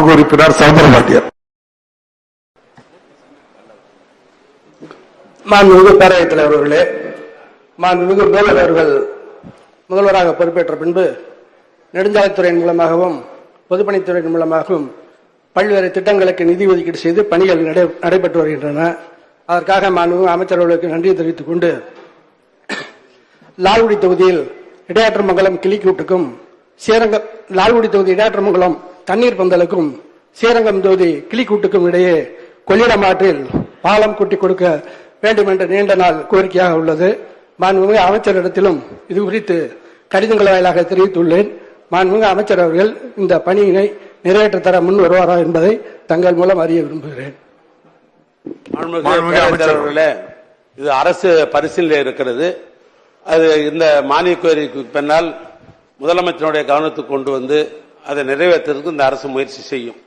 மாண்புமிகு உறுப்பினர் சவுந்தரபாண்டியன் மாண்புமிகு பேரவைத் தலைவர் அவர்களே மாண்புமிகு முதல்வர் அவர்கள் முதல்வராக பொறுப்பேற்ற பின்பு நெடுஞ்சாலைத்துறையின் மூலமாகவும் பொதுப்பணித்துறையின் மூலமாகவும் பல்வேறு திட்டங்களுக்கு நிதி ஒதுக்கீடு செய்து பணிகள் நடை நடைபெற்று வருகின்றன. அதற்காக மாண்புமிகு அமைச்சர்களுக்கு நன்றி தெரிவித்துக் கொண்டு லால்குடி தொகுதியில் இடையாற்றமங்கலம் கிளிக்கூட்டுக்கும் சேரங்க லால்குடி தொகுதி இடையாற்றமங்கலம் தண்ணீர் பந்தலுக்கும் சேரங்கம் தொகுதி கிளிக்கூட்டுக்கும் இடையே கொள்ளிடம் ஆற்றில் பாலம் கட்டி கொடுக்க வேண்டும் என்ற நீண்ட நாள் கோரிக்கையாக உள்ளது. மாண்புமிகு அமைச்சரிடத்திலும் இது குறித்து கடிதங்கள் வாயிலாக தெரிவித்துள்ளேன். மாண்புமிகு அமைச்சர் அவர்கள் இந்த பணியினை நிறைவேற்றத் தர முன் வருவாரா என்பதை தங்கள் மூலம் அறிய விரும்புகிறேன். இது அரசு பரிசீலனை இருக்கிறது. அது இந்த மானிய கோரிக்கைக்கு பின்னால் முதலமைச்சருடைய கவனத்துக்கு கொண்டு வந்து அதை நிறைவேற்றுறதுக்கு இந்த அரசு முயற்சி செய்யும்.